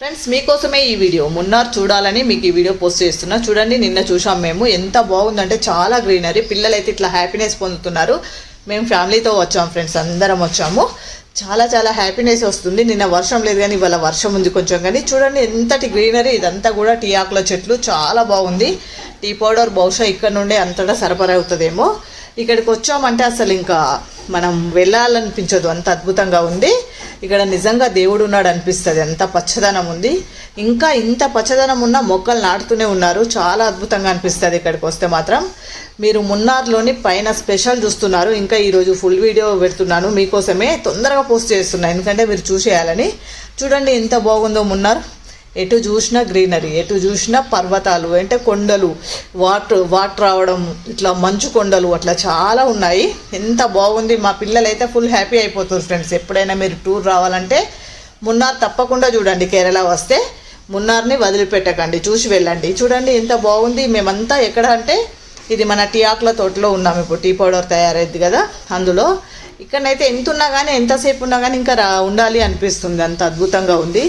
Friends మీకోసమే ఈ video. Munnar చూడాలని మీకు ఈ వీడియో పోస్ట్ చేస్తున్నా. చూడండి నిన్న చూసాం మేము. ఎంత బాగుందంటే చాలా గ్రీనరీ. పిల్లలైతే ఇట్లా హ్యాపీనెస్ పొందుతున్నారు. మేము ఫ్యామిలీతో వచ్చాం ఫ్రెండ్స్ అందరం వచ్చాము. చాలా చాలా హ్యాపీనెస్ వస్తుంది. నిన్న వర్షం లేదు కానీ ఇవాళ వర్షం ఉంది కొంచెం కానీ. చూడండి ఎంతటి గ్రీనరీ. ఇదంతా కూడా టీ ఆకుల చెట్లు. చాలా బాగుంది. టీ పౌడర్ బహుశా ఇక్కడ నుండే అంతటా సరఫరా అవుతుందేమో. ఇక్కడికి వచ్చామంటే అసలు ఇంకా మనం వెళ్ళాలనిపించదు. అంత అద్భుతంగా ఉంది. ఇక్కడ నిజంగా దేవుడు ఉన్నాడు అనిపిస్తుంది. అంత పచ్చదనం ఉంది. ఇంకా ఇంత పచ్చదనం ఉన్న మొక్కలు నాటుతూనే ఉన్నారు. చాలా అద్భుతంగా అనిపిస్తుంది ఇక్కడికి వస్తే మాత్రం. మీరు మున్నార్లోని పైన స్పెషల్ చూస్తున్నారు. ఇంకా ఈరోజు ఫుల్ వీడియో పెడుతున్నాను. మీకోసమే తొందరగా పోస్ట్ చేస్తున్నాను ఎందుకంటే మీరు చూసేయాలని. చూడండి ఎంత బాగుందో మున్నార్. ఎటు చూసినా గ్రీనరీ ఎటు చూసినా పర్వతాలు అంటే కొండలు వాటర్ వాటర్ రావడం ఇట్లా మంచు కొండలు అట్లా చాలా ఉన్నాయి. ఎంత బాగుంది మా పిల్లలైతే ఫుల్ హ్యాపీ అయిపోతారు ఫ్రెండ్స్. ఎప్పుడైనా మీరు టూర్ రావాలంటే మున్నార్ తప్పకుండా చూడండి కేరళ వస్తే మున్నార్ని వదిలిపెట్టకండి చూసి వెళ్ళండి. చూడండి ఎంత బాగుంది మేమంతా ఎక్కడ అంటే ఇది మన టీ ఆకుల తోటలో ఉన్నాం. ఇప్పుడు టీ పౌడర్ తయారైద్ది కదా అందులో ఇక్కడనైతే ఎంత ఉన్నా కానీ ఎంతసేపు ఉన్నా కానీ ఇంకా రా ఉండాలి అనిపిస్తుంది. అంత అద్భుతంగా ఉంది.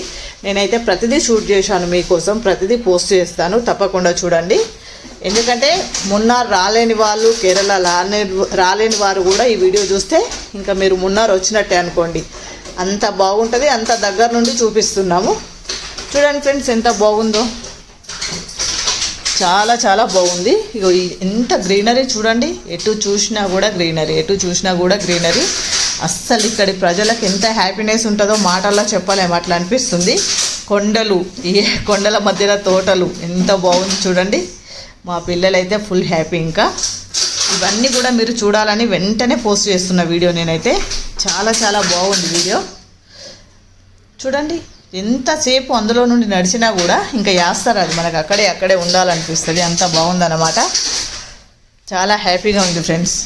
నేనైతే ప్రతిదీ షూట్ చేశాను మీకోసం. ప్రతిదీ పోస్ట్ చేస్తాను. తప్పకుండా చూడండి. ఎందుకంటే మున్నార్ రాలేని వాళ్ళు కేరళ రాలే రాలేని వారు కూడా ఈ వీడియో చూస్తే ఇంకా మీరు మున్నార్ వచ్చినట్టే అనుకోండి. అంత బాగుంటుంది. అంత దగ్గర నుండి చూపిస్తున్నాము. చూడండి ఫ్రెండ్స్ ఎంత బాగుందో. చాలా చాలా బాగుంది. ఇగో ఈ- ఎంత గ్రీనరీ చూడండి. ఎటు చూసినా కూడా గ్రీనరీ ఎటు చూసినా కూడా గ్రీనరీ. అస్సలు ఇక్కడి ప్రజలకు ఎంత హ్యాపీనెస్ ఉంటుందో మాటల్లో చెప్పలేము అట్లా అనిపిస్తుంది. కొండలు ఏ కొండల మధ్యలో తోటలు ఎంత బాగుంది చూడండి. మా పిల్లలైతే ఫుల్ హ్యాపీ ఇంకా. ఇవన్నీ కూడా మీరు చూడాలని వెంటనే పోస్ట్ చేస్తున్న వీడియో నేనైతే. చాలా చాలా బాగుంది వీడియో. చూడండి. ఎంతసేపు అందులో నుండి నడిచినా కూడా ఇంకా వేస్తారు అది. మనకు అక్కడే అక్కడే ఉండాలనిపిస్తుంది. అంత బాగుందన్నమాట. చాలా హ్యాపీగా ఉంది ఫ్రెండ్స్.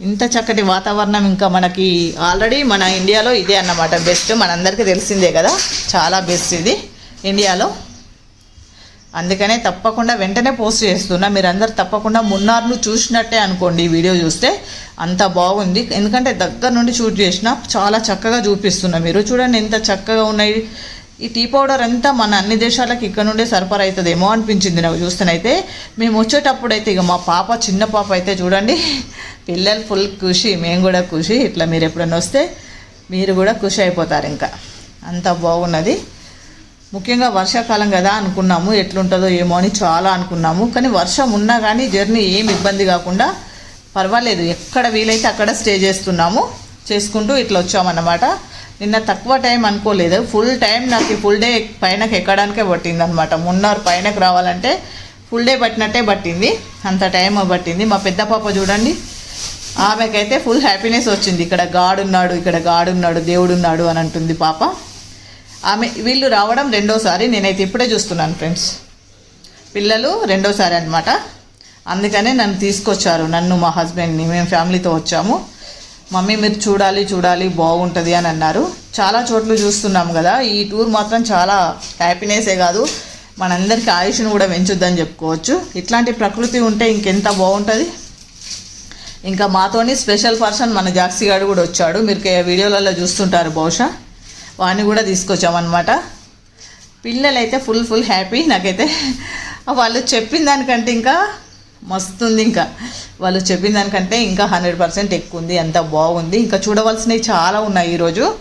ఇంత చక్కటి వాతావరణం ఇంకా మనకి ఆల్రెడీ మన ఇండియాలో ఇదే అన్నమాట. బెస్ట్ మనందరికీ తెలిసిందే కదా. చాలా బెస్ట్ ఇది. ఇండియాలో అందుకనే తప్పకుండా వెంటనే పోస్ట్ చేస్తున్నా. మీరందరూ తప్పకుండా మున్నార్ను చూసినట్టే అనుకోండి ఈ వీడియో చూస్తే. అంత బాగుంది. ఎందుకంటే దగ్గర నుండి షూట్ చేసిన చాలా చక్కగా చూపిస్తున్నా మీరు. చూడండి ఎంత చక్కగా ఉన్నాయి. ఈ టీ పౌడర్ అంతా మన అన్ని దేశాలకు ఇక్కడ నుండే సరఫరా అవుతుందేమో అనిపించింది నాకు చూస్తేనైతే. మేము వచ్చేటప్పుడు అయితే ఇక మా పాప చిన్న పాప అయితే చూడండి. పిల్లలు ఫుల్ ఖుషి. మేము కూడా ఖుషి. ఇట్లా మీరు ఎప్పుడైనా వస్తే మీరు కూడా ఖుషి అయిపోతారు ఇంకా. అంత బాగున్నది. ముఖ్యంగా వర్షాకాలం కదా అనుకున్నాము ఎట్లుంటుందో ఏమో అని చాలా అనుకున్నాము. కానీ వర్షం ఉన్నా కానీ జర్నీ ఏం ఇబ్బంది కాకుండా పర్వాలేదు ఎక్కడ వీలైతే అక్కడ స్టే చేస్తున్నాము చేసుకుంటూ ఇట్లా వచ్చామన్నమాట. నిన్న తక్కువ టైం అనుకోలేదు ఫుల్ టైం నాకు ఫుల్ డే పైనకి ఎక్కడానికే పట్టింది అనమాట మున్నర్ పైనకి రావాలంటే ఫుల్ డే పట్టినట్టే పట్టింది అంత టైం పట్టింది. మా పెద్ద పాప చూడండి ఆమెకైతే ఫుల్ హ్యాపీనెస్ వచ్చింది. ఇక్కడ గాడున్నాడు ఇక్కడ గాడున్నాడు దేవుడున్నాడు అని అంటుంది పాప. ఆమె వీళ్ళు రావడం రెండోసారి నేనైతే ఇప్పుడే చూస్తున్నాను ఫ్రెండ్స్. పిల్లలు రెండోసారి అనమాట అందుకనే నన్ను తీసుకొచ్చారు నన్ను మా హస్బెండ్ని. మేము ఫ్యామిలీతో వచ్చాము. మమ్మీ మీరు చూడాలి చూడాలి బాగుంటుంది అని అన్నారు. చాలా చోట్ల చూస్తున్నాం కదా ఈ టూర్ మాత్రం చాలా హ్యాపీనెసే కాదు. మనందరికీ ఆయుష్ను కూడా పెంచుద్దని చెప్పుకోవచ్చు. ఇట్లాంటి ప్రకృతి ఉంటే ఇంకెంత బాగుంటుంది. ఇంకా మాతోని స్పెషల్ పర్సన్ మన జాక్సీ గారు కూడా వచ్చాడు. మీరు వీడియోలలో చూస్తుంటారు బహుశా. వాడిని కూడా తీసుకొచ్చామన్నమాట. పిల్లలైతే ఫుల్ ఫుల్ హ్యాపీ నాకైతే వాళ్ళు చెప్పిన దానికంటే ఇంకా మస్తు ఉంది ఇంకా. వాళ్ళు చెప్పిన దానికంటే ఇంకా హండ్రెడ్ పర్సెంట్ ఎక్కువ ఉంది అంత బాగుంది. ఇంకా చూడవలసినవి చాలా ఉన్నాయి ఈరోజు.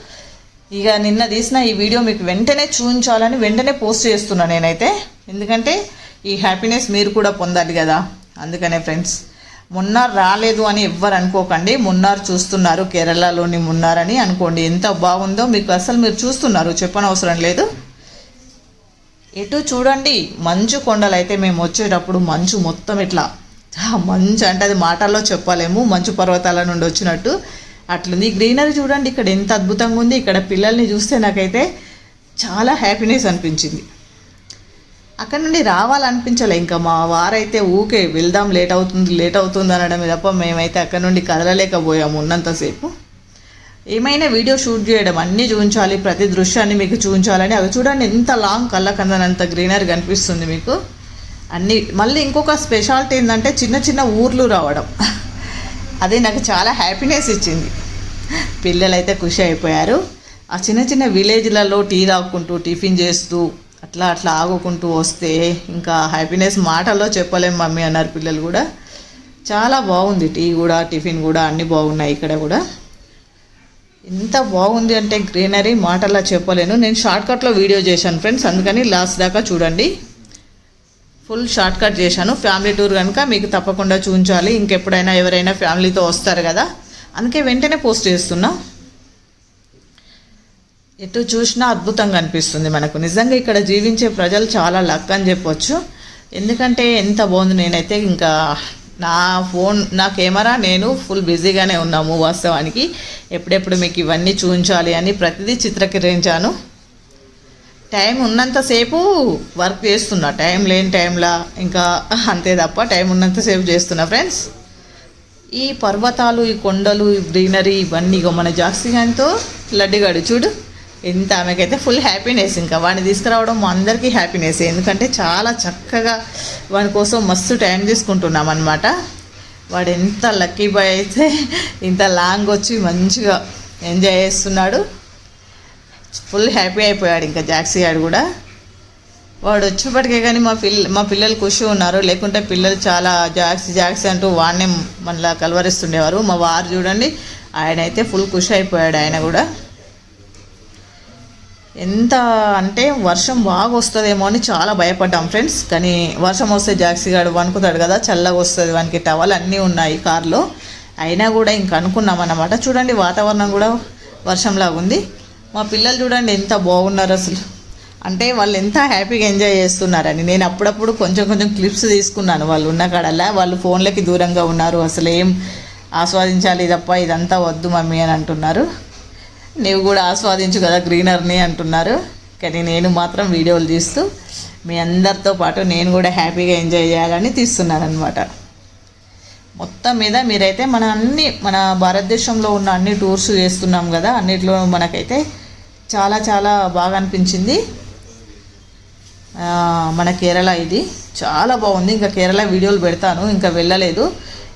ఇక నిన్న తీసిన ఈ వీడియో మీకు వెంటనే చూపించాలని వెంటనే పోస్ట్ చేస్తున్నా నేనైతే. ఎందుకంటే ఈ హ్యాపీనెస్ మీరు కూడా పొందాలి కదా. అందుకనే ఫ్రెండ్స్ మున్నార్ రాలేదు అని ఎవ్వరు అనుకోకండి. మున్నార్ చూస్తున్నారు కేరళలోని మున్నార్ అని అనుకోండి. ఎంత బాగుందో మీకు అసలు మీరు చూస్తున్నారు. చెప్పనవసరం లేదు. ఎటు చూడండి. మంచు కొండలు అయితే మేము వచ్చేటప్పుడు మంచు మొత్తం ఇట్లా మంచు అంటే అది మాటల్లో చెప్పలేము. మంచు పర్వతాల నుండి వచ్చినట్టు అట్లుంది. గ్రీనరీ చూడండి. ఇక్కడ ఎంత అద్భుతంగా ఉంది. ఇక్కడ పిల్లల్ని చూస్తే నాకైతే చాలా హ్యాపీనెస్ అనిపించింది. అక్కడ నుండి రావాలనిపించలే. ఇంకా మా వారైతే ఊకే వెళ్దాం లేట్ అవుతుంది లేట్ అవుతుంది అనడం తప్ప మేమైతే అక్కడ నుండి కదలలేకపోయాము ఉన్నంతసేపు. ఏమైనా వీడియో షూట్ చేయడం అన్నీ చూపించాలి ప్రతి దృశ్యాన్ని మీకు చూపించాలని. అవి చూడండి ఎంత లాంగ్ కళ్ళ కందనంత గ్రీనరీ కనిపిస్తుంది మీకు. అన్ని మళ్ళీ ఇంకొక స్పెషాలిటీ ఏంటంటే చిన్న చిన్న ఊర్లు రావడం. అది నాకు చాలా హ్యాపీనెస్ ఇచ్చింది. పిల్లలైతే ఖుషి అయిపోయారు. ఆ చిన్న చిన్న విలేజ్లలో టీ తాక్కుంటూ టిఫిన్ చేస్తూ అట్లా అట్లా ఆగుకుంటూ వస్తే ఇంకా హ్యాపీనెస్ మాటల్లో చెప్పలేం మమ్మీ అన్నారు పిల్లలు కూడా. చాలా బాగుంది టీ కూడా టిఫిన్ కూడా అన్నీ బాగున్నాయి ఇక్కడ కూడా. ఎంత బాగుంది అంటే గ్రీనరీ మాటల్లో చెప్పలేను. నేను షార్ట్కట్లో వీడియో చేశాను ఫ్రెండ్స్ అందుకని లాస్ట్ దాకా చూడండి. ఫుల్ షార్ట్కట్ చేశాను. ఫ్యామిలీ టూర్ కనుక మీకు తప్పకుండా చూపించాలి. ఇంకెప్పుడైనా ఎవరైనా ఫ్యామిలీతో వస్తారు కదా. అందుకే వెంటనే పోస్ట్ చేస్తున్నా. ఎటు చూసినా అద్భుతంగా అనిపిస్తుంది మనకు. నిజంగా ఇక్కడ జీవించే ప్రజలు చాలా లక్ అని చెప్పొచ్చు. ఎందుకంటే ఎంత బాగుంది నేనైతే ఇంకా నా ఫోన్ నా కెమెరా నేను ఫుల్ బిజీగానే ఉన్నాము వాస్తవానికి. ఎప్పుడెప్పుడు మీకు ఇవన్నీ చూపించాలి అని ప్రతిదీ చిత్రీకరించాను. టైం ఉన్నంతసేపు వర్క్ చేస్తున్నా. టైం లేని టైంలా ఇంకా అంతే తప్ప టైం ఉన్నంతసేపు చేస్తున్నా ఫ్రెండ్స్. ఈ పర్వతాలు ఈ కొండలు ఈ గ్రీనరీ ఇవన్నీ ఇగో మన జాక్సిగాన్తో లడ్డిగాడు. చూడు. ఇంత ఆమెకైతే ఫుల్ హ్యాపీనెస్ ఇంకా. వాడిని తీసుకురావడం మా అందరికీ హ్యాపీనెస్ ఎందుకంటే చాలా చక్కగా వాని కోసం మస్తు టైం తీసుకుంటున్నాం అనమాట వాడు ఎంత లక్కీ బాయ్ అయితే ఇంత లాంగ్ వచ్చి మంచిగా ఎంజాయ్ చేస్తున్నాడు. ఫుల్ హ్యాపీ అయిపోయాడు ఇంకా జాక్సీ గారు కూడా. వాడు వచ్చేప్పటికే కానీ మా పిల్ల మా పిల్లలు ఖుషి ఉన్నారు. లేకుంటే పిల్లలు చాలా జాక్సీ జాక్సీ అంటూ వాడినే మళ్ళీ కలవరిస్తుండేవారు. మా వారు చూడండి ఆయన అయితే ఫుల్ ఖుషి అయిపోయాడు ఆయన కూడా. ఎంత అంటే వర్షం బాగా వస్తుందేమో అని చాలా భయపడ్డాం ఫ్రెండ్స్. కానీ వర్షం వస్తే జాక్సీ గాడు వణుకుతాడు కదా చల్లగా వస్తుంది వానికి టవల్ అన్నీ ఉన్నాయి కార్లో. అయినా కూడా ఇంక అనుకున్నాం అన్నమాట. చూడండి వాతావరణం కూడా వర్షంలాగా ఉంది. మా పిల్లలు చూడండి ఎంత బాగున్నారు అసలు. అంటే వాళ్ళు ఎంత హ్యాపీగా ఎంజాయ్ చేస్తున్నారని. నేను అప్పుడప్పుడు కొంచెం కొంచెం క్లిప్స్ తీసుకున్నాను వాళ్ళు ఉన్న కాడల్లా. వాళ్ళు ఫోన్లకి దూరంగా ఉన్నారు. అసలు ఏం ఆస్వాదించాలి తప్ప ఇదంతా వద్దు మమ్మీ అని అంటున్నారు. నీవు కూడా ఆస్వాదించు కదా గ్రీనర్ని అంటున్నారు. కానీ నేను మాత్రం వీడియోలు తీస్తూ మీ అందరితో పాటు నేను కూడా హ్యాపీగా ఎంజాయ్ చేయాలని తీస్తున్నాను అనమాట మొత్తం మీద మీరైతే మన అన్ని మన భారతదేశంలో ఉన్న అన్ని టూర్స్ చేస్తున్నాం కదా అన్నిట్లో మనకైతే చాలా చాలా బాగా అనిపించింది. మన కేరళ ఇది. చాలా బాగుంది. ఇంకా కేరళ వీడియోలు పెడతాను. ఇంకా వెళ్ళలేదు.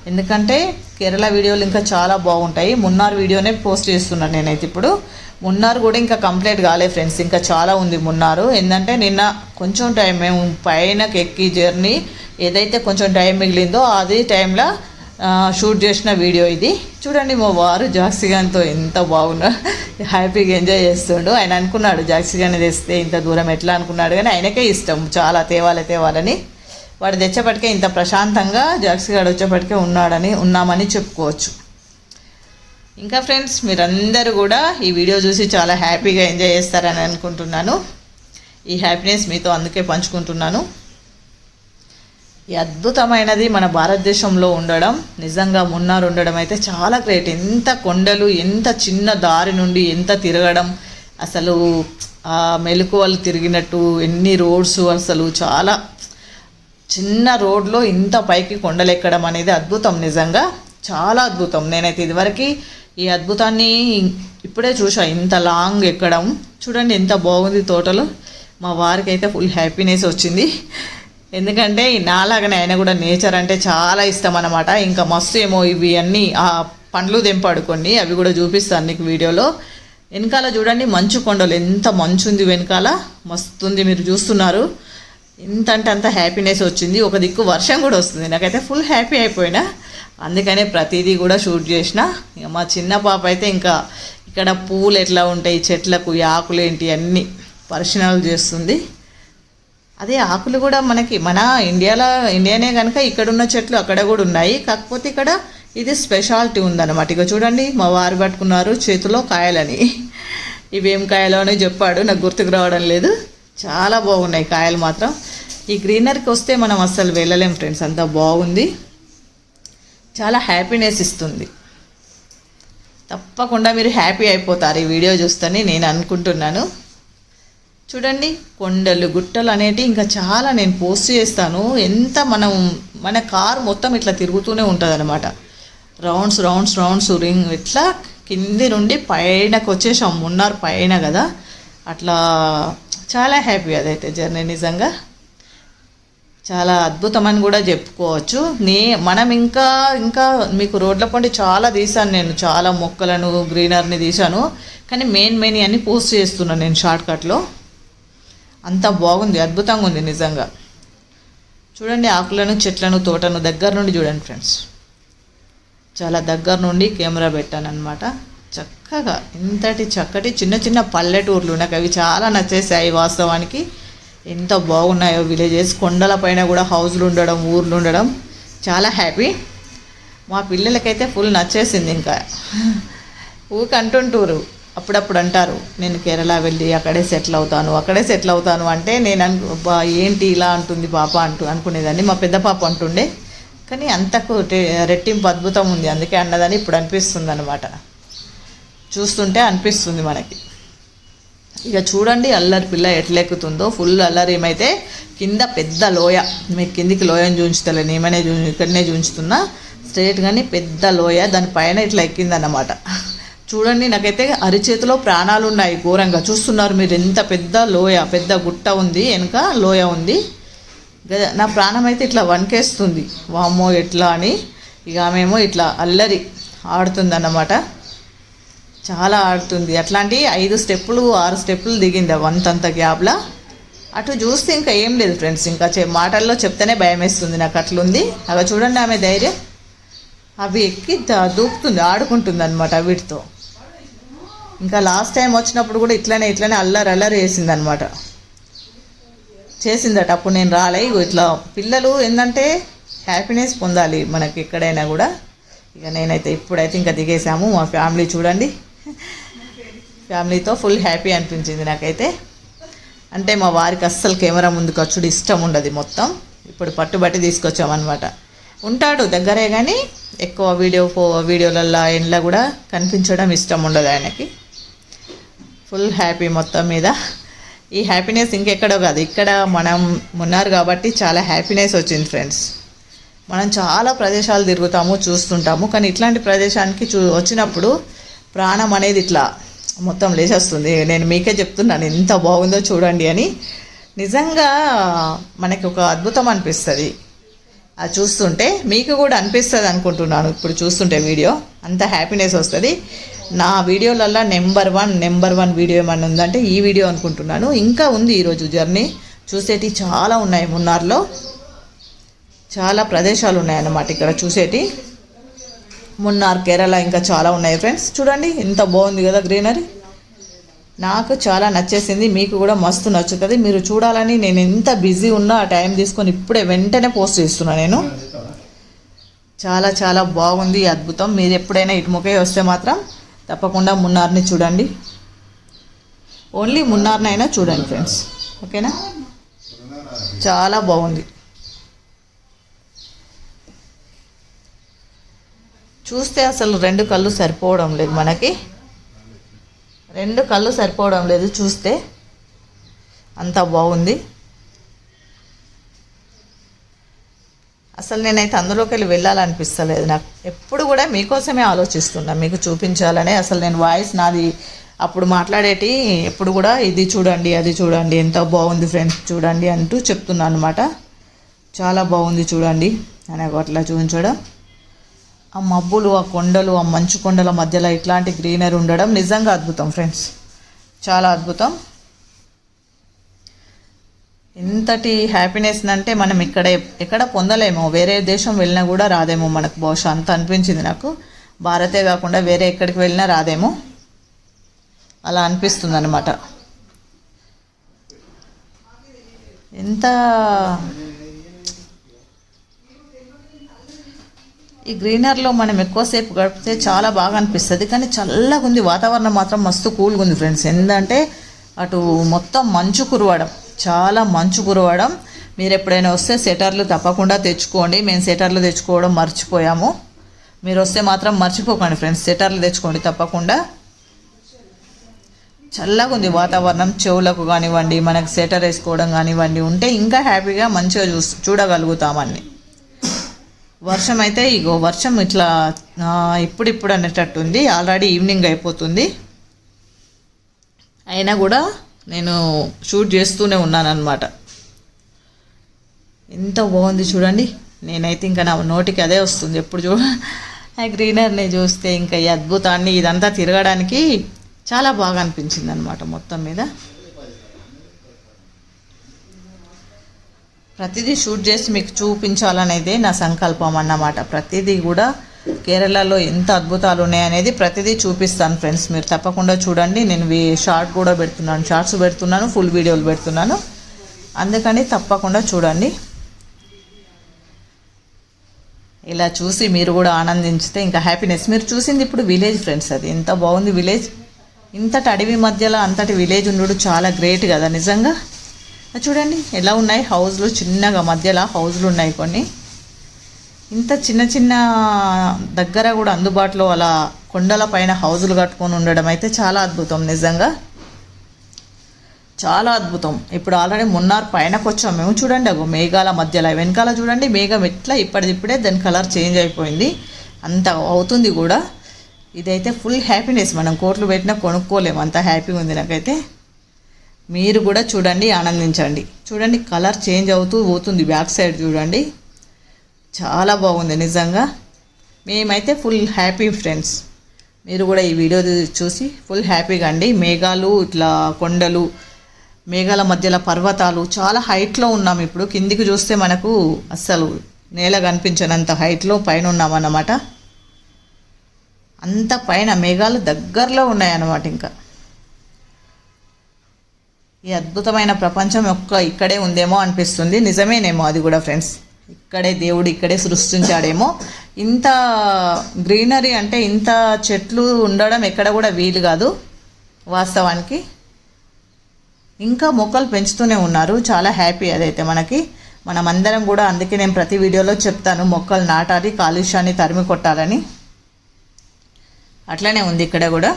ఎందుకంటే కేరళ వీడియోలు ఇంకా చాలా బాగుంటాయి. మున్నార్ వీడియోనే పోస్ట్ చేస్తున్నాను నేనైతే ఇప్పుడు. మున్నార్ కూడా ఇంకా కంప్లీట్ కాలే ఫ్రెండ్స్ ఇంకా చాలా ఉంది మున్నారు. ఏంటంటే నిన్న కొంచెం టైం మేము పైనకి ఎక్కి జర్నీ ఏదైతే కొంచెం టైం మిగిలిందో అదే టైంలో షూట్ చేసిన వీడియో ఇది. చూడండి మా వారు జాక్సిగాన్తో ఎంత బాగున్నా హ్యాపీగా ఎంజాయ్ చేస్తుండు. ఆయన అనుకున్నాడు జాక్సిగాన్ తెస్తే ఇంత దూరం ఎట్లా అనుకున్నాడు కానీ ఆయనకే ఇష్టం. చాలా తేవాలి తేవాలని. వాడు తెచ్చేపటికే ఇంత ప్రశాంతంగా జాక్సిగాడు వచ్చేపటికే ఉన్నాడని ఉన్నామని చెప్పుకోవచ్చు. ఇంకా ఫ్రెండ్స్ మీరందరూ కూడా ఈ వీడియో చూసి చాలా హ్యాపీగా ఎంజాయ్ చేస్తారని అనుకుంటున్నాను. ఈ హ్యాపీనెస్ మీతో అందుకే పంచుకుంటున్నాను. ఈ అద్భుతమైనది మన భారతదేశంలో ఉండడం నిజంగా మున్నారు ఉండడం అయితే చాలా గ్రేట్. ఎంత కొండలు ఎంత చిన్న దారి నుండి ఎంత తిరగడం అసలు మెలకువలు తిరిగినట్టు ఎన్ని రోడ్స్ అసలు చాలా చిన్న రోడ్లో ఇంత పైకి కొండలు ఎక్కడం అనేది అద్భుతం నిజంగా. చాలా అద్భుతం. నేనైతే ఇదివరకు ఈ అద్భుతాన్ని ఇప్పుడే చూసా ఇంత లాంగ్ ఎక్కడం. చూడండి ఎంత బాగుంది తోటలు. మా వారికి అయితే ఫుల్ హ్యాపీనెస్ వచ్చింది. ఎందుకంటే నాలాగనే ఆయన కూడా నేచర్ అంటే చాలా ఇష్టం అనమాట ఇంకా మస్తు ఏమో ఇవి అన్నీ ఆ పండ్లు తెంపాడు కొన్ని అవి కూడా చూపిస్తాను నీకు వీడియోలో. వెనకాల చూడండి మంచు కొండలు. ఎంత మంచు ఉంది వెనకాల. మస్తుంది మీరు చూస్తున్నారు. ఎంత అంటే అంత హ్యాపీనెస్ వచ్చింది. ఒక దిక్కు వర్షం కూడా వస్తుంది. నాకైతే ఫుల్ హ్యాపీ అయిపోయినా. అందుకనే ప్రతిదీ కూడా షూట్ చేసిన. ఇక మా చిన్న పాప అయితే ఇంకా ఇక్కడ పూలు ఎట్లా ఉంటాయి చెట్లకు ఈ ఆకులు ఏంటి అన్నీ పరిశీలనలు చేస్తుంది. అదే ఆకులు కూడా మనకి మన ఇండియాలో ఇండియానే కనుక ఇక్కడ ఉన్న చెట్లు అక్కడ కూడా ఉన్నాయి. కాకపోతే ఇక్కడ ఇది స్పెషాలిటీ ఉందన్నమాట. ఇక చూడండి మా వారు పట్టుకున్నారు చేతిలో కాయలని. ఇవేం కాయలో అని చెప్పాడు. నాకు గుర్తుకు రావడం లేదు. చాలా బాగున్నాయి కాయలు మాత్రం. ఈ గ్రీనరీకి వస్తే మనం అస్సలు వెళ్ళలేం ఫ్రెండ్స్ అంత బాగుంది. చాలా హ్యాపీనెస్ ఇస్తుంది. తప్పకుండా మీరు హ్యాపీ అయిపోతారు ఈ వీడియో చూస్తని నేను అనుకుంటున్నాను. చూడండి కొండలు గుట్టలు అనేటి ఇంకా చాలా నేను పోస్ట్ చేస్తాను. ఎంత మనం మన కారు మొత్తం ఇట్లా తిరుగుతూనే ఉంటుంది అనమాట రౌండ్స్ రౌండ్స్ రౌండ్స్ రింగ్ ఇట్లా కింది నుండి పైనకు వచ్చేసాం మున్నారు పైన కదా. అట్లా చాలా హ్యాపీ అదైతే జర్నీ నిజంగా. చాలా అద్భుతమని కూడా చెప్పుకోవచ్చు. నే మనం ఇంకా ఇంకా మీకు రోడ్ల పండి చాలా తీశాను నేను. చాలా మొక్కలను గ్రీనర్ని తీశాను. కానీ మెయిన్ మెయిన్ అన్ని పోస్ట్ చేస్తున్నాను నేను షార్ట్కట్లో అంత బాగుంది అద్భుతంగా ఉంది నిజంగా. చూడండి ఆకులను చెట్లను తోటను దగ్గర నుండి చూడండి ఫ్రెండ్స్ చాలా దగ్గర నుండి కెమెరా పెట్టాను అనమాట చక్కగా ఇంతటి చక్కటి చిన్న చిన్న పల్లెటూర్లు నాకు అవి చాలా నచ్చేసాయి వాస్తవానికి. ఎంత బాగున్నాయో విలేజెస్. కొండల పైన కూడా హౌస్లు ఉండడం ఊర్లు ఉండడం. చాలా హ్యాపీ. మా పిల్లలకైతే ఫుల్ నచ్చేసింది ఇంకా. ఊరికి అంటుంటారు. అప్పుడప్పుడు అంటారు నేను కేరళ వెళ్ళి అక్కడే సెటిల్ అవుతాను అక్కడే సెటిల్ అవుతాను. అంటే నేను అను ఏంటి ఇలా అంటుంది పాప అంటూ అనుకునేదాన్ని. మా పెద్ద పాప అంటుండే. కానీ అంతకు రెట్టింపు అద్భుతం ఉంది. అందుకే అన్నదని ఇప్పుడు అనిపిస్తుంది అనమాట చూస్తుంటే అనిపిస్తుంది మనకి. ఇక చూడండి అల్లరి పిల్ల ఎట్లెక్కుతుందో ఫుల్ అల్లరి ఏమైతే కింద పెద్ద లోయ. మీకు కిందికి లోయని చూపించలేను నేమనే చూ ఇక్కడనే చూపించుతున్నా స్ట్రేట్ కానీ పెద్ద లోయ దానిపైన ఇట్లా ఎక్కిందన్నమాట. చూడండి నాకైతే అరిచేతిలో ప్రాణాలు ఉన్నాయి ఘోరంగా. చూస్తున్నారు మీరు ఎంత పెద్ద లోయ పెద్ద గుట్ట ఉంది వెనుక లోయ ఉంది. నా ప్రాణం అయితే ఇట్లా వణికేస్తుంది. వామ్మో ఎట్లా అని. ఇక ఆమెమో ఇట్లా అల్లరి ఆడుతుందన్నమాట. చాలా ఆడుతుంది. అట్లాంటి ఐదు స్టెప్పులు ఆరు స్టెప్పులు దిగింది ఆ వంతంత గ్యాప్లా. అటు చూస్తే ఇంకా ఏం లేదు ఫ్రెండ్స్. ఇంకా మాటల్లో చెప్తేనే భయం వేస్తుంది. నాకు అట్లుంది. అవి చూడండి ఆమె ధైర్యం. అవి ఎక్కి ద- దూకుతుంది ఆడుకుంటుంది అనమాట వీటితో. ఇంకా లాస్ట్ టైం వచ్చినప్పుడు కూడా ఇట్లనే ఇట్లనే అల్లరి అల్లరి వేసింది అనమాట చేసిందట. అప్పుడు నేను రాలే. ఇగో ఇట్లా పిల్లలు ఏంటంటే హ్యాపీనెస్ పొందాలి మనకి ఎక్కడైనా కూడా. ఇక నేనైతే ఇప్పుడైతే ఇంకా దిగేసాము మా ఫ్యామిలీ చూడండి. ఫ్యామిలీతో ఫుల్ హ్యాపీ అనిపించింది నాకైతే. అంటే మా వారికి అస్సలు కెమెరా ముందుకు వచ్చుడు ఇష్టం ఉండదు మొత్తం. ఇప్పుడు పట్టుబట్టి తీసుకొచ్చామన్నమాట. ఉంటాడు దగ్గరే కానీ ఎక్కువ వీడియో ఫో వీడియోలల్లో ఇంట్లో కూడా కనిపించడం ఇష్టం ఉండదు ఆయనకి. ఫుల్ హ్యాపీ మొత్తం మీద. ఈ హ్యాపీనెస్ ఇంకెక్కడో కాదు. ఇక్కడ మనం ఉన్నారు కాబట్టి చాలా హ్యాపీనెస్ వచ్చింది ఫ్రెండ్స్ మనం చాలా ప్రదేశాలు తిరుగుతాము చూస్తుంటాము. కానీ ఇట్లాంటి ప్రదేశానికి చూ వచ్చినప్పుడు ప్రాణం అనేది ఇట్లా మొత్తం లేచేస్తుంది. నేను మీకే చెప్తున్నాను ఎంత బాగుందో చూడండి అని. నిజంగా మనకి ఒక అద్భుతం అనిపిస్తుంది. అది చూస్తుంటే మీకు కూడా అనిపిస్తుంది అనుకుంటున్నాను ఇప్పుడు చూస్తుంటే వీడియో. అంత హ్యాపీనెస్ వస్తుంది. నా వీడియోలల్లో number one number one video ఏమైనా ఉందంటే ఈ వీడియో అనుకుంటున్నాను. ఇంకా ఉంది ఈరోజు జర్నీ. చూసేటి చాలా ఉన్నాయి. మున్నార్లో చాలా ప్రదేశాలు ఉన్నాయన్నమాట ఇక్కడ చూసేటి. మున్నార్ కేరళ ఇంకా చాలా ఉన్నాయి ఫ్రెండ్స్ చూడండి ఎంత బాగుంది కదా గ్రీనరీ. నాకు చాలా నచ్చేసింది మీకు కూడా మస్తు నచ్చుతుంది. మీరు చూడాలని నేను ఎంత బిజీ ఉన్నా ఆ టైం తీసుకొని ఇప్పుడే వెంటనే పోస్ట్ చేస్తున్నాను నేను. చాలా చాలా బాగుంది అద్భుతం. మీరు ఎప్పుడైనా ఇటుముఖే వస్తే మాత్రం తప్పకుండా మున్నార్ని చూడండి. ఓన్లీ మున్నార్నైనా చూడండి ఫ్రెండ్స్ ఓకేనా చాలా బాగుంది. చూస్తే అసలు రెండు కళ్ళు సరిపోవడం లేదు మనకి. రెండు కళ్ళు సరిపోవడం లేదు చూస్తే. అంత బాగుంది. అసలు నేనైతే అందులోకి వెళ్ళి వెళ్ళాలనిపిస్తలేదు నాకు. ఎప్పుడు కూడా మీకోసమే ఆలోచిస్తున్నా మీకు చూపించాలనే. అసలు నేను వాయిస్ నాది అప్పుడు మాట్లాడేటి ఎప్పుడు కూడా ఇది చూడండి అది చూడండి ఎంత బాగుంది ఫ్రెండ్స్ చూడండి అంటూ చెప్తున్నాను అనమాట చాలా బాగుంది చూడండి అని అట్లా చూపించడం. ఆ మబ్బులు ఆ కొండలు ఆ మంచు కొండల మధ్యలో ఇట్లాంటి గ్రీనరీ ఉండడం నిజంగా అద్భుతం ఫ్రెండ్స్. చాలా అద్భుతం. ఇంతటి హ్యాపీనెస్ అంటే మనం ఇక్కడ ఎక్కడ పొందలేమో. వేరే దేశం వెళ్ళినా కూడా రాదేమో మనకు బహుశా అంత అనిపించింది నాకు. భారతే కాకుండా వేరే ఎక్కడికి వెళ్ళినా రాదేమో. అలా అనిపిస్తుంది అనమాట ఎంత ఈ గ్రీనర్లో మనం ఎక్కువసేపు గడిపితే చాలా బాగా అనిపిస్తుంది. కానీ చల్లగా ఉంది వాతావరణం మాత్రం మస్తు కూల్గా ఉంది ఫ్రెండ్స్. ఎందుకంటే అటు మొత్తం మంచు కురవడం చాలా మంచు కురవడం. మీరు ఎప్పుడైనా వస్తే సెటర్లు తప్పకుండా తెచ్చుకోండి. మేము సెటర్లు తెచ్చుకోవడం మర్చిపోయాము. మీరు వస్తే మాత్రం మర్చిపోకండి ఫ్రెండ్స్. సెటర్లు తెచ్చుకోండి తప్పకుండా. చల్లగా ఉంది వాతావరణం. చెవులకు కానివ్వండి మనకు సెటర్ వేసుకోవడం కానివ్వండి ఉంటే ఇంకా హ్యాపీగా మంచిగా చూ చూడగలుగుతామని వర్షం అయితే ఇగో వర్షం ఇట్లా ఇప్పుడిప్పుడు అనేటట్టుంది. ఆల్రెడీ ఈవినింగ్ అయిపోతుంది. అయినా కూడా నేను షూట్ చేస్తూనే ఉన్నానన్నమాట. ఎంత బాగుంది చూడండి. నేనైతే ఇంకా నా నోటికి అదే వస్తుంది ఎప్పుడు చూ ఆ గ్రీనర్ని చూస్తే ఇంకా ఈ అద్భుతాన్ని ఇదంతా తిరగడానికి చాలా బాగా అనిపించింది అనమాట మొత్తం మీద. ప్రతిదీ షూట్ చేసి మీకు చూపించాలనేదే నా సంకల్పం అన్నమాట. ప్రతిదీ కూడా కేరళలో ఎంత అద్భుతాలు ఉన్నాయనేది ప్రతిదీ చూపిస్తాను ఫ్రెండ్స్. మీరు తప్పకుండా చూడండి. నేను షార్ట్ కూడా పెడుతున్నాను. షార్ట్స్ పెడుతున్నాను. ఫుల్ వీడియోలు పెడుతున్నాను. అందుకని తప్పకుండా చూడండి. ఇలా చూసి మీరు కూడా ఆనందించితే ఇంకా హ్యాపీనెస్ మీరు చూసింది ఇప్పుడు విలేజ్ ఫ్రెండ్స్ అది. ఎంత బాగుంది విలేజ్ ఇంతటి అడవి మధ్యలో అంతటి విలేజ్ ఉండడు చాలా గ్రేట్ కదా నిజంగా. చూడండి ఎలా ఉన్నాయి హౌస్లు చిన్నగా మధ్యలో హౌస్లు ఉన్నాయి కొన్ని. ఇంత చిన్న చిన్న దగ్గర కూడా అందుబాటులో అలా కొండల పైన హౌజులు కట్టుకొని ఉండడం అయితే చాలా అద్భుతం నిజంగా. చాలా అద్భుతం. ఇప్పుడు ఆల్రెడీ మున్నార్ పైనకు వచ్చాం మేము చూడండి అగో మేఘాల మధ్యలో. వెనకాల చూడండి మేఘం ఎట్లా ఇప్పటిదిప్పుడే దాని కలర్ చేంజ్ అయిపోయింది. అంత అవుతుంది కూడా. ఇదైతే ఫుల్ హ్యాపీనెస్ మనం కోట్లు పెట్టినా కొనుక్కోలేము అంత హ్యాపీగా ఉంది నాకైతే. మీరు కూడా చూడండి ఆనందించండి. చూడండి కలర్ చేంజ్ అవుతూ పోతుంది బ్యాక్ సైడ్ చూడండి. చాలా బాగుంది నిజంగా. మేమైతే ఫుల్ హ్యాపీ ఫ్రెండ్స్. మీరు కూడా ఈ వీడియో చూసి ఫుల్ హ్యాపీగా అండి. మేఘాలు ఇట్లా కొండలు మేఘాల మధ్యలో పర్వతాలు చాలా హైట్లో ఉన్నాం ఇప్పుడు. కిందికి చూస్తే మనకు అస్సలు నేల కనిపించనంత హైట్లో పైన ఉన్నామన్నమాట అంత పైన మేఘాలు దగ్గరలో ఉన్నాయన్నమాట ఇంకా. ఈ అద్భుతమైన ప్రపంచం ఒక్క ఇక్కడే ఉందేమో అనిపిస్తుంది. నిజమేనేమో అది కూడా ఫ్రెండ్స్. ఇక్కడే దేవుడు ఇక్కడే సృష్టించాడేమో. ఇంత గ్రీనరీ అంటే ఇంత చెట్లు ఉండడం ఎక్కడ కూడా వీలు కాదు వాస్తవానికి. ఇంకా మొక్కలు పెంచుతూనే ఉన్నారు. చాలా హ్యాపీ అదైతే మనకి. మనమందరం కూడా అందుకే నేను ప్రతి వీడియోలో చెప్తాను మొక్కలు నాటాలి కాలుష్యాన్ని తరిమి కొట్టాలని. అట్లనే ఉంది ఇక్కడ కూడా.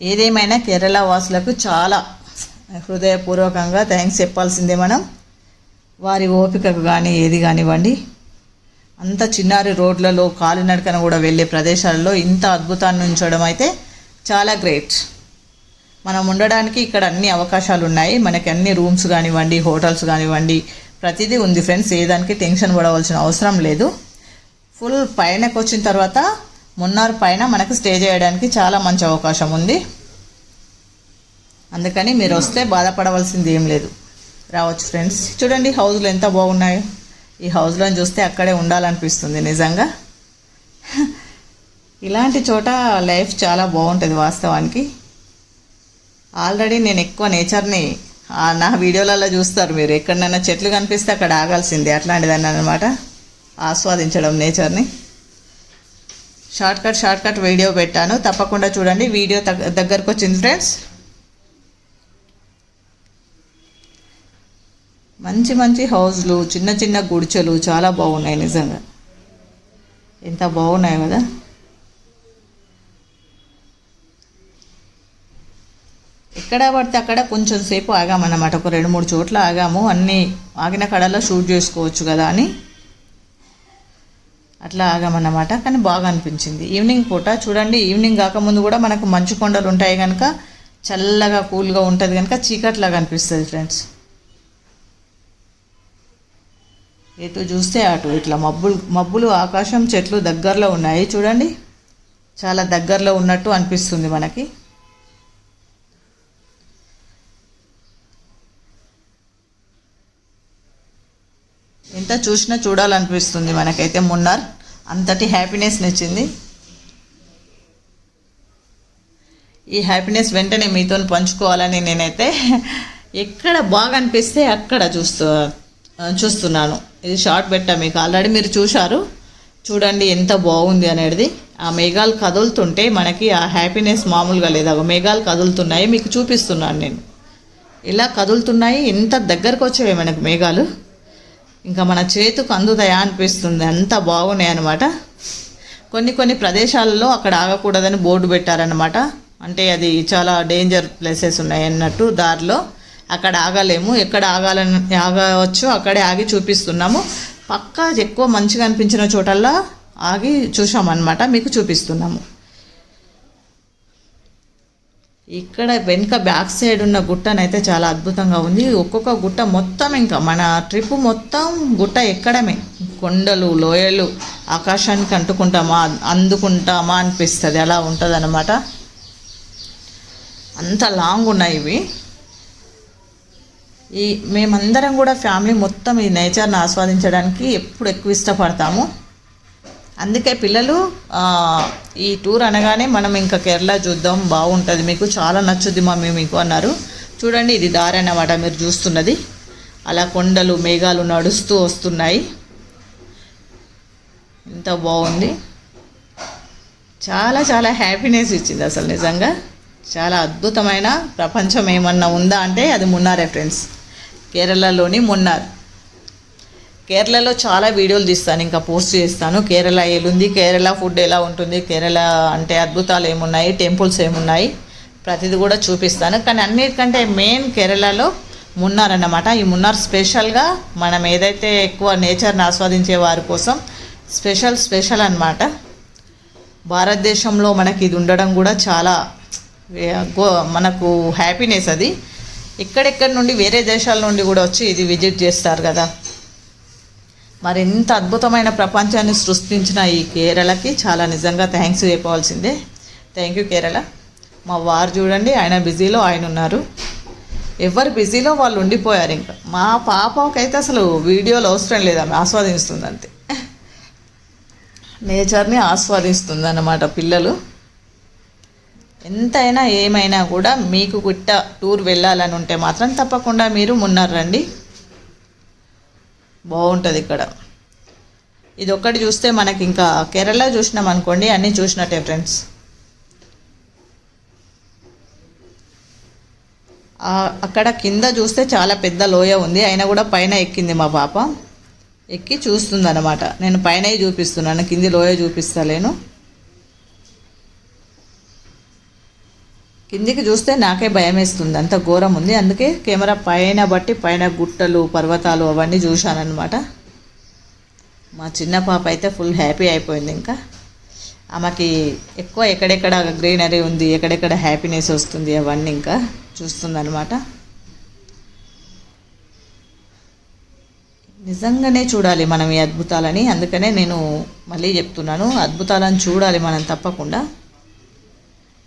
ఏదేమైనా కేరళ వాసులకు చాలా హృదయపూర్వకంగా థ్యాంక్స్ చెప్పాల్సిందే మనం. వారి ఓపికకు కానీ ఏది కానివ్వండి. అంత చిన్నారి రోడ్లలో కాలినడకన కూడా వెళ్ళే ప్రదేశాలలో ఇంత అద్భుతాన్ని ఉంచడం అయితే చాలా గ్రేట్. మనం ఉండడానికి ఇక్కడ అన్ని అవకాశాలు ఉన్నాయి. మనకి అన్ని రూమ్స్ కానివ్వండి హోటల్స్ కానివ్వండి ప్రతిదీ ఉంది ఫ్రెండ్స్. ఏ దానికి టెన్షన్ పడవలసిన అవసరం లేదు. ఫుల్ పైనకు వచ్చిన తర్వాత మున్నార్ పైన మనకు స్టే చేయడానికి చాలా మంచి అవకాశం ఉంది. అందుకని మీరు వస్తే బాధపడవలసింది ఏం లేదు. రావచ్చు ఫ్రెండ్స్. చూడండి హౌస్లు ఎంత బాగున్నాయో. ఈ హౌస్లో చూస్తే అక్కడే ఉండాలనిపిస్తుంది నిజంగా. ఇలాంటి చోట లైఫ్ చాలా బాగుంటుంది వాస్తవానికి. ఆల్రెడీ నేను ఎక్కువ నేచర్ని నా వీడియోలలో చూస్తారు మీరు. ఎక్కడైనా చెట్లు కనిపిస్తే అక్కడ ఆగాల్సిందే. అట్లాంటిదాన్ని అనమాట ఆస్వాదించడం నేచర్ని. Short cut short cut video పెట్టాను. తప్పకుండా చూడండి. వీడియో దగ్గరకు వచ్చింది ఫ్రెండ్స్. మంచి మంచి హౌస్లు చిన్న చిన్న గుడిచెలు చాలా బాగున్నాయి నిజంగా. ఎంత బాగున్నాయి కదా. ఎక్కడ పడితే అక్కడ కొంచెం సేపు ఆగామన్నమాట. ఒక రెండు మూడు చోట్ల ఆగాము. అన్నీ ఆగిన కడలో షూట్ చేసుకోవచ్చు కదా అని. అట్లా ఆగామన్నమాట. కానీ బాగా అనిపించింది. ఈవినింగ్ పూట చూడండి ఈవినింగ్ కాకముందు కూడా మనకు మంచు కొండలు ఉంటాయి కనుక చల్లగా కూల్గా ఉంటుంది కనుక చీకట్లాగా అనిపిస్తుంది ఫ్రెండ్స్. ఎటు చూస్తే అటు ఇట్లా మబ్బులు మబ్బులు ఆకాశం చెట్లు దగ్గరలో ఉన్నాయి. చూడండి. చాలా దగ్గరలో ఉన్నట్టు అనిపిస్తుంది మనకి. ఎంత చూసినా చూడాలనిపిస్తుంది మనకైతే మున్నార్. అంతటి హ్యాపీనెస్ నచ్చింది. ఈ హ్యాపీనెస్ వెంటనే మీతో పంచుకోవాలని నేనైతే ఎక్కడ బాగా అనిపిస్తే అక్కడ చూస్తూ. చూస్తున్నాను. ఇది షార్ట్ పెట్టా మీకు ఆల్రెడీ మీరు చూశారు. చూడండి ఎంత బాగుంది అనేది. ఆ మేఘాలు కదులుతుంటే మనకి ఆ హ్యాపీనెస్ మామూలుగా లేదు. మేఘాలు కదులుతున్నాయి. మీకు చూపిస్తున్నాను నేను. ఇలా కదులుతున్నాయి. ఎంత దగ్గరకు వచ్చాయి మనకు మేఘాలు. ఇంకా మన చేతుకు అందుతాయా అనిపిస్తుంది. అంత బాగున్నాయి అనమాట కొన్ని కొన్ని ప్రదేశాలలో అక్కడ ఆగకూడదని బోర్డు పెట్టారనమాట అంటే అది చాలా డేంజర్ ప్లేసెస్ ఉన్నాయి అన్నట్టు దారిలో. అక్కడ ఆగలేము. ఎక్కడ ఆగాలని ఆగవచ్చు అక్కడే ఆగి చూపిస్తున్నాము. పక్కా ఎక్కువ మంచిగా అనిపించిన చోటల్లా ఆగి చూసామన్నమాట మీకు చూపిస్తున్నాము. ఇక్కడ వెనుక బ్యాక్ సైడ్ ఉన్న గుట్టనైతే చాలా అద్భుతంగా ఉంది. ఒక్కొక్క గుట్ట మొత్తం ఇంకా మన ట్రిప్ మొత్తం గుట్ట ఎక్కడమే. కొండలు లోయలు ఆకాశానికి అంటుకుంటామా అందుకుంటామా అనిపిస్తుంది. అలా ఉంటుంది అనమాట అంత లాంగ్ ఉన్నాయి ఇవి. ఈ మేమందరం కూడా ఫ్యామిలీ మొత్తం ఈ నేచర్ని ఆస్వాదించడానికి ఎప్పుడు ఎక్కువ ఇష్టపడతాము. అందుకే పిల్లలు ఈ టూర్ అనగానే మనం ఇంకా కేరళ చూద్దాం బాగుంటుంది మీకు చాలా నచ్చుద్ది మమ్మీ మీకు అన్నారు. చూడండి ఇది దారి అన్నమాట మీరు చూస్తున్నది. అలా కొండలు మేఘాలు నడుస్తూ వస్తున్నాయి. ఎంత బాగుంది. చాలా చాలా హ్యాపీనెస్ ఇచ్చింది అసలు నిజంగా. చాలా అద్భుతమైన ప్రపంచం ఏమన్నా ఉందా అంటే అది మున్నారే ఫ్రెండ్స్. కేరళలోని మున్నార్. కేరళలో చాలా వీడియోలు తీస్తాను ఇంకా పోస్ట్ చేస్తాను. కేరళ ఏలుంది కేరళ ఫుడ్ ఎలా ఉంటుంది కేరళ అంటే అద్భుతాలు ఏమున్నాయి టెంపుల్స్ ఏమున్నాయి ప్రతిది కూడా చూపిస్తాను. కానీ అన్నిటికంటే మెయిన్ కేరళలో మున్నార్ అన్నమాట. ఈ మున్నార్ స్పెషల్గా మనం ఏదైతే ఎక్కువ నేచర్ని ఆస్వాదించే వారి కోసం స్పెషల్ స్పెషల్ అన్నమాట. భారతదేశంలో మనకి ఇది ఉండడం కూడా చాలా మనకు హ్యాపీనెస్ అది. ఎక్కడెక్కడి నుండి వేరే దేశాల నుండి కూడా వచ్చి ఇది విజిట్ చేస్తారు కదా. మరి ఇంత అద్భుతమైన ప్రపంచాన్ని సృష్టించిన ఈ కేరళకి చాలా నిజంగా థ్యాంక్స్ చెప్పవలసిందే. Thank you Kerala. మా వారు చూడండి ఆయన బిజీలో ఆయన ఉన్నారు. ఎవరు బిజీలో వాళ్ళు ఉండిపోయారు ఇంకా. మా పాపకైతే అసలు వీడియోలు అవసరం లేదు ఆమె ఆస్వాదిస్తుంది అంతే నేచర్ని ఆస్వాదిస్తుంది అన్నమాట పిల్లలు. ఎంతైనా ఏమైనా కూడా మీకు గుట్ట టూర్ వెళ్ళాలని ఉంటే మాత్రం తప్పకుండా మీరు మున్నారు రండి. బాగుంటుంది ఇక్కడ. ఇది ఒక్కటి చూస్తే మనకి ఇంకా కేరళ చూసినాం అనుకోండి అన్నీ చూసినట్టే ఫ్రెండ్స్. అక్కడ కింద చూస్తే చాలా పెద్ద లోయ ఉంది అయినా కూడా పైన ఎక్కింది మా పాప. ఎక్కి చూస్తుంది అనమాట నేను పైన చూపిస్తున్నాను కింది లోయ చూపిస్తలేను. కిందికి చూస్తే నాకే భయం వేస్తుంది అంత ఘోరం ఉంది. అందుకే కెమెరా పైన బట్టి పైన గుట్టలు పర్వతాలు అవన్నీ చూశానన్నమాట. మా చిన్న పాప అయితే ఫుల్ హ్యాపీ అయిపోయింది ఇంకా. ఆమెకి ఎక్కువ ఎక్కడెక్కడ గ్రీనరీ ఉంది ఎక్కడెక్కడ హ్యాపీనెస్ వస్తుంది అవన్నీ ఇంకా చూస్తుందన్నమాట. నిజంగానే చూడాలి మనం ఈ అద్భుతాలని. అందుకనే నేను మళ్ళీ చెప్తున్నాను అద్భుతాలను చూడాలి మనం తప్పకుండా.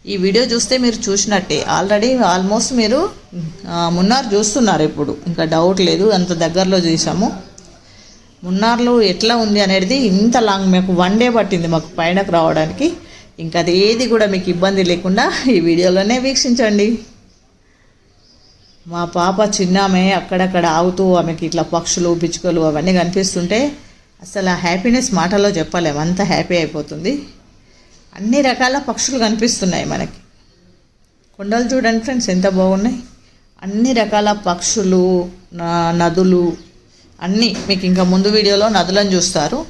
ఈ వీడియో చూస్తే మీరు చూసినట్టే. ఆల్రెడీ ఆల్మోస్ట్ మీరు మున్నార్ చూస్తున్నారు ఇప్పుడు. ఇంకా డౌట్ లేదు అంత దగ్గరలో చూసాము. మున్నార్లో ఎట్లా ఉంది అనేది ఇంత లాంగ్ మాకు వన్ డే పట్టింది మాకు పైనకు రావడానికి. ఇంకా అది ఏది కూడా మీకు ఇబ్బంది లేకుండా ఈ వీడియోలోనే వీక్షించండి. మా పాప చిన్నామే అక్కడక్కడ ఆగుతూ ఆమెకి ఇట్లా పక్షులు పిచ్చుకలు అవన్నీ కనిపిస్తుంటే అసలు ఆ హ్యాపీనెస్ మాటలో చెప్పలేము అంత హ్యాపీ అయిపోతుంది. అన్ని రకాల పక్షులు కనిపిస్తున్నాయి మనకి. కొండలు చూడండి ఫ్రెండ్స్ ఎంత బాగున్నాయి. అన్ని రకాల పక్షులు న- నదులు అన్నీ మీకు ఇంకా ముందు వీడియోలో నదులను చూస్తారు.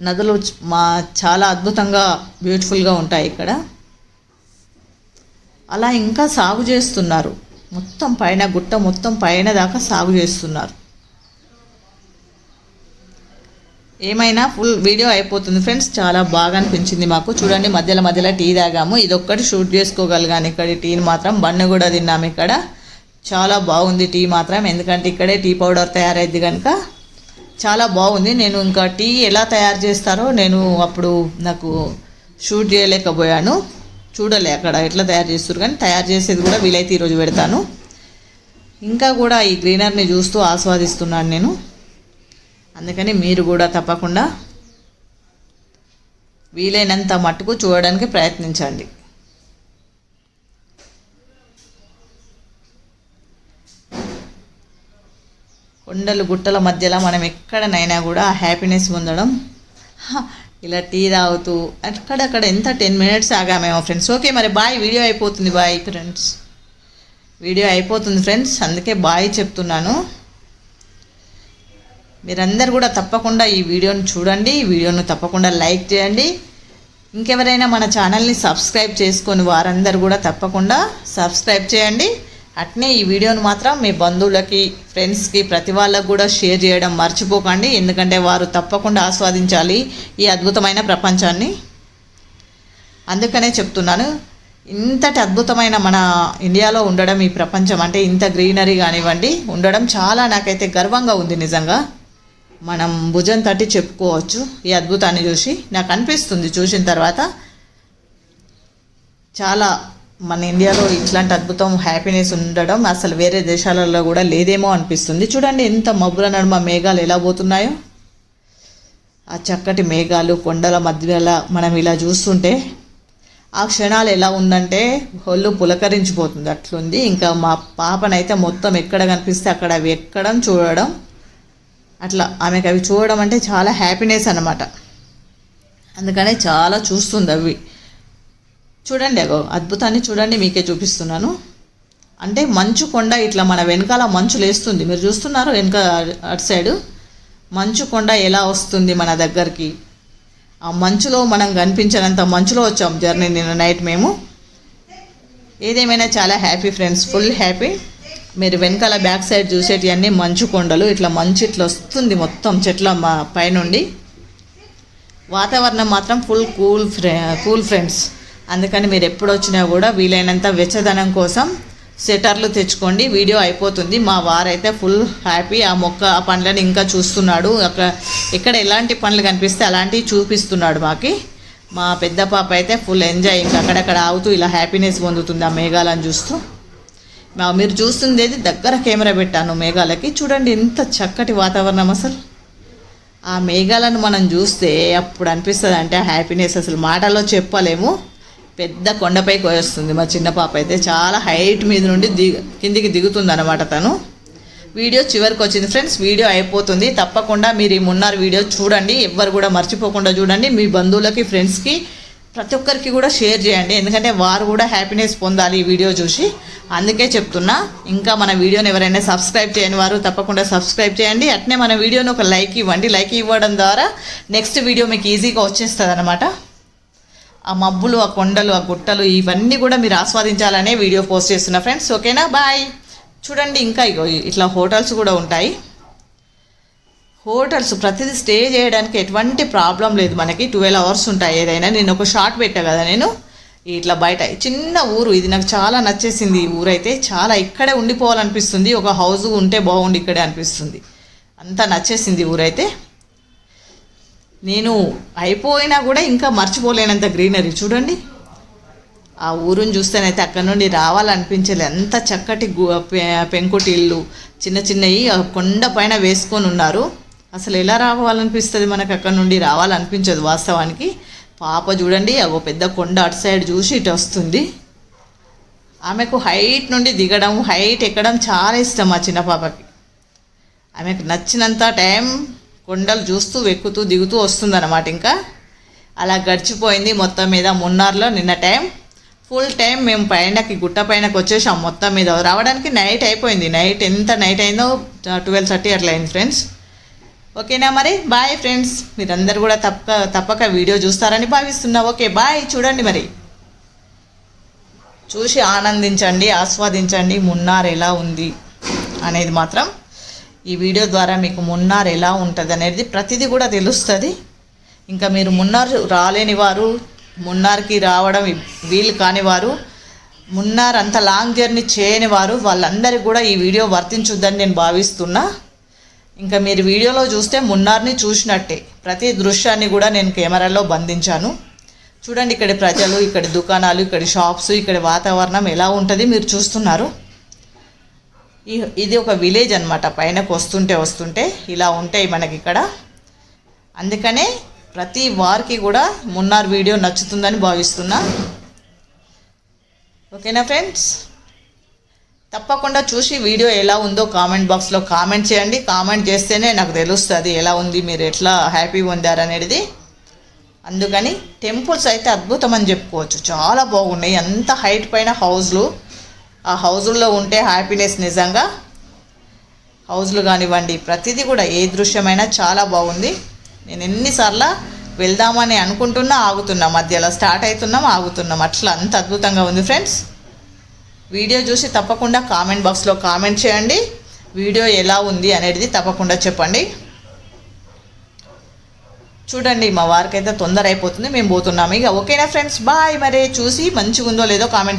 నదులు మా చాలా అద్భుతంగా బ్యూటిఫుల్గా ఉంటాయి ఇక్కడ. అలా ఇంకా సాగు చేస్తున్నారు. మొత్తం పైన గుట్ట మొత్తం పైన దాకా సాగు చేస్తున్నారు. ఏమైనా ఫుల్ వీడియో అయిపోతుంది. ఫ్రెండ్స్ చాలా బాగా అనిపించింది మాకు. చూడండి మధ్యలో మధ్యలో టీ తాగాము. ఇది ఒక్కటి షూట్ చేసుకోగలిగాను. ఇక్కడ టీని మాత్రం బన్ను కూడా తిన్నాము ఇక్కడ. చాలా బాగుంది టీ మాత్రం. ఎందుకంటే ఇక్కడే టీ పౌడర్ తయారైద్ది కనుక చాలా బాగుంది. నేను ఇంకా టీ ఎలా తయారు చేస్తారో నేను అప్పుడు నాకు షూట్ చేయలేకపోయాను. చూడలే అక్కడ ఎట్లా తయారు చేస్తారు కానీ తయారు చేసేది కూడా వీలైతే ఈరోజు పెడతాను. ఇంకా కూడా ఈ గ్రీనర్ని చూస్తూ ఆస్వాదిస్తున్నాను నేను. అందుకని మీరు కూడా తప్పకుండా వీలైనంత మట్టుకు చూడడానికి ప్రయత్నించండి. కొండలు గుట్టల మధ్యలో మనం ఎక్కడనైనా కూడా హ్యాపీనెస్ పొందడం. ఇలా టీ తాగుతూ అక్కడక్కడ ఎంత టెన్ మినిట్స్ ఆగామేమో ఫ్రెండ్స్. ఓకే మరి బాయ్ వీడియో అయిపోతుంది బాయ్ ఫ్రెండ్స్. వీడియో అయిపోతుంది ఫ్రెండ్స్ అందుకే బాయ్ చెప్తున్నాను. మీరందరూ కూడా తప్పకుండా ఈ వీడియోను చూడండి ఈ వీడియోను తప్పకుండా లైక్ చేయండి. ఇంకెవరైనా మన ఛానల్ని సబ్స్క్రైబ్ చేసుకొని వారందరూ కూడా తప్పకుండా సబ్స్క్రైబ్ చేయండి. అట్నే ఈ వీడియోను మాత్రం మీ బంధువులకి ఫ్రెండ్స్కి ప్రతి వాళ్ళకు కూడా షేర్ చేయడం మర్చిపోకండి. ఎందుకంటే వారు తప్పకుండా ఆస్వాదించాలి ఈ అద్భుతమైన ప్రపంచాన్ని. అందుకనే చెప్తున్నాను ఇంతటి అద్భుతమైన మన ఇండియాలో ఉండడం ఈ ప్రపంచం అంటే ఇంత గ్రీనరీ కానివ్వండి ఉండడం చాలా నాకైతే గర్వంగా ఉంది నిజంగా. మనం భుజం తట్టి చెప్పుకోవచ్చు. ఈ అద్భుతాన్ని చూసి నాకు అనిపిస్తుంది చూసిన తర్వాత. చాలా మన ఇండియాలో ఇట్లాంటి అద్భుతం హ్యాపీనెస్ ఉండడం అసలు వేరే దేశాలలో కూడా లేదేమో అనిపిస్తుంది. చూడండి ఎంత మబ్బుల నడుమ మేఘాలు ఎలా పోతున్నాయో. ఆ చక్కటి మేఘాలు కొండల మధ్యలో మనం ఇలా చూస్తుంటే ఆ క్షణాలు ఎలా ఉందంటే ఒళ్ళు పులకరించిపోతుంది అట్లుంది. ఇంకా మా పాపనైతే మొత్తం ఎక్కడ కనిపిస్తే అక్కడ ఎక్కడం చూడడం అట్లా ఆమెకు అవి చూడడం అంటే చాలా హ్యాపీనెస్ అనమాట అందుకనే చాలా చూస్తుంది అవి. చూడండి అగో అద్భుతాన్ని చూడండి మీకే చూపిస్తున్నాను. అంటే మంచు కొండ ఇట్లా మన వెనకాల మంచు లేస్తుంది. మీరు చూస్తున్నారు వెనక అటు సైడు? మంచు కొండ ఎలా వస్తుంది మన దగ్గరికి? ఆ మంచులో మనం కనిపించినంత మంచులో వచ్చాం జర్నీ నిన్న నైట్ మేము. ఏదేమైనా చాలా హ్యాపీ ఫ్రెండ్స్ ఫుల్ హ్యాపీ మీరు వెనకాల బ్యాక్ సైడ్ చూసేటివన్నీ మంచు కొండలు ఇట్లా మంచు ఇట్లా వస్తుంది మొత్తం చెట్ల మా పైనుండి. వాతావరణం మాత్రం ఫుల్ కూల్ ఫ్రె కూల్ ఫ్రెండ్స్ అందుకని మీరు ఎప్పుడు వచ్చినా కూడా వీలైనంత వెచ్చదనం కోసం సెటర్లు తెచ్చుకోండి వీడియో అయిపోతుంది. మా వారైతే ఫుల్ హ్యాపీ ఆ మొక్క ఆ పండ్లను ఇంకా చూస్తున్నాడు. అక్కడ ఎక్కడ ఎలాంటి పండ్లు కనిపిస్తే అలాంటివి చూపిస్తున్నాడు మాకి. మా పెద్ద పాప అయితే ఫుల్ ఎంజాయ్ ఇంకా అక్కడక్కడ ఆగుతూ ఇలా హ్యాపీనెస్ పొందుతుంది ఆ మేఘాలను చూస్తూ. మీరు చూస్తుంది ఏది దగ్గర కెమెరా పెట్టాను మేఘాలకి. చూడండి ఎంత చక్కటి వాతావరణం అసలు. ఆ మేఘాలను మనం చూస్తే అప్పుడు అనిపిస్తుంది అంటే హ్యాపీనెస్ అసలు. మాటలో చెప్పలేము. పెద్ద కొండపైకి వస్తుంది. మా చిన్న పాప అయితే చాలా హైట్ మీద నుండి దిగు కిందికి దిగుతుంది అనమాట తను. వీడియో చివరికి వచ్చింది ఫ్రెండ్స్. వీడియో అయిపోతుంది. తప్పకుండా మీరు ఈ మున్నారు వీడియో చూడండి. ఎవ్వరు కూడా మర్చిపోకుండా చూడండి. మీ బంధువులకి ఫ్రెండ్స్కి ప్రతి ఒక్కరికి కూడా షేర్ చేయండి. ఎందుకంటే వారు కూడా హ్యాపీనెస్ పొందాలి ఈ వీడియో చూసి. అందుకే చెప్తున్నా ఇంకా మన వీడియోని ఎవరైనా సబ్స్క్రైబ్ చేయని వారు తప్పకుండా సబ్స్క్రైబ్ చేయండి. అట్నే మన వీడియోని ఒక లైక్ ఇవ్వండి. లైక్ ఇవ్వడం ద్వారా నెక్స్ట్ వీడియో మీకు ఈజీగా వచ్చేస్తుంది అనమాట ఆ మబ్బులు ఆ కొండలు ఆ గుట్టలు ఇవన్నీ కూడా మీరు ఆస్వాదించాలనే వీడియో పోస్ట్ చేస్తున్నా ఫ్రెండ్స్ ఓకేనా బాయ్ చూడండి ఇంకా ఇగో ఇట్లా హోటల్స్ కూడా ఉంటాయి. హోటల్స్ ప్రతిదీ స్టే చేయడానికి ఎటువంటి ప్రాబ్లం లేదు మనకి. ట్వెల్వ్ అవర్స్ ఉంటాయి ఏదైనా. నేను ఒక షార్ట్ పెట్టా కదా నేను. ఇట్లా బయట. చిన్న ఊరు ఇది నాకు చాలా నచ్చేసింది ఈ ఊరైతే. చాలా ఇక్కడే ఉండిపోవాలనిపిస్తుంది. ఒక హౌస్ ఉంటే బాగుండి ఇక్కడే అనిపిస్తుంది. అంత నచ్చేసింది ఊరైతే. నేను అయిపోయినా కూడా ఇంకా మర్చిపోలేనంత గ్రీనరీ. చూడండి. ఆ ఊరుని చూస్తేనైతే అక్కడ నుండి రావాలనిపించలే. ఎంత చక్కటి పెంకుటిల్లు చిన్న చిన్నవి ఆ కొండ పైన వేసుకొని ఉన్నారు. అసలు ఎలా రావాలనిపిస్తుంది? మనకు అక్కడ నుండి రావాలనిపించదు వాస్తవానికి. పాప చూడండి అగో పెద్ద కొండ అటు సైడ్ చూసి ఇటు వస్తుంది. ఆమెకు హైట్ నుండి దిగడం హైట్ ఎక్కడం చాలా ఇష్టం ఆ చిన్న పాపకి. ఆమెకు నచ్చినంత టైం కొండలు చూస్తూ ఎక్కుతూ దిగుతూ వస్తుందన్నమాట ఇంకా. అలా గడిచిపోయింది మొత్తం మీద మున్నార్లో నిన్న టైం. ఫుల్ టైం మేము పైనకి గుట్ట పైనకి వచ్చేసాం మొత్తం మీద. రావడానికి నైట్ అయిపోయింది. నైట్ ఎంత నైట్ అయిందో ట్వెల్వ్ థర్టీ అట్లా అయింది ఫ్రెండ్స్. ఓకేనా మరి? Bye friends. మీరందరూ కూడా తప్పక తప్పక వీడియో చూస్తారని భావిస్తున్నా. Okay bye. చూడండి మరి. చూసి ఆనందించండి ఆస్వాదించండి. మున్నార్ ఎలా ఉంది అనేది మాత్రం ఈ వీడియో ద్వారా మీకు మున్నార్ ఎలా ఉంటుంది అనేది ప్రతిదీ కూడా తెలుస్తుంది. ఇంకా మీరు మున్నార్ రాలేని వారు మున్నార్కి రావడం వీలు కాని వారు మున్నార్ అంత లాంగ్ జర్నీ చేయని వారు వాళ్ళందరికీ కూడా ఈ వీడియో వర్తించుద్దని నేను భావిస్తున్నా. ఇంకా మీరు వీడియోలో చూస్తే మున్నార్ని చూసినట్టే. ప్రతి దృశ్యాన్ని కూడా నేను కెమెరాలో బంధించాను. చూడండి ఇక్కడ ప్రజలు ఇక్కడ దుకాణాలు ఇక్కడ షాప్స్ ఇక్కడ వాతావరణం ఎలా ఉంటుంది మీరు చూస్తున్నారు. ఈ- ఇది ఒక విలేజ్ అన్నమాట. పైనకు వస్తుంటే వస్తుంటే ఇలా ఉంటాయి మనకి ఇక్కడ. అందుకనే ప్రతి వారికి కూడా మున్నార్ వీడియో నచ్చుతుందని భావిస్తున్నా. ఓకేనా ఫ్రెండ్స్? తప్పకుండా చూసి వీడియో ఎలా ఉందో కామెంట్ బాక్స్లో కామెంట్ చేయండి. కామెంట్ చేస్తేనే నాకు తెలుస్తుంది ఎలా ఉంది మీరు ఎట్లా హ్యాపీగా ఉందారనేది అందుకని టెంపుల్స్ అయితే అద్భుతం అని చెప్పుకోవచ్చు. చాలా బాగున్నాయి. అంత హైట్ పైన హౌజ్లు ఆ హౌజుల్లో ఉంటే హ్యాపీనెస్ నిజంగా. హౌజ్లు కానివ్వండి ప్రతిదీ కూడా ఏ దృశ్యమైనా చాలా బాగుంది. నేను ఎన్నిసార్లు వెళ్దామని అనుకుంటున్నా ఆగుతున్నా. మధ్యలో స్టార్ట్ అవుతున్నాం ఆగుతున్నాం. అట్లా అంత అద్భుతంగా ఉంది ఫ్రెండ్స్. వీడియో చూసి తప్పకుండా కామెంట్ బాక్స్లో కామెంట్ చేయండి. వీడియో ఎలా ఉంది అనేది తప్పకుండా చెప్పండి. చూడండి మా వారికైతే తొందర అయిపోతుంది మేము పోతున్నాము. ఇక ఓకేనా ఫ్రెండ్స్? బాయ్ మరే. చూసి మంచిగా ఉందో లేదో కామెంట్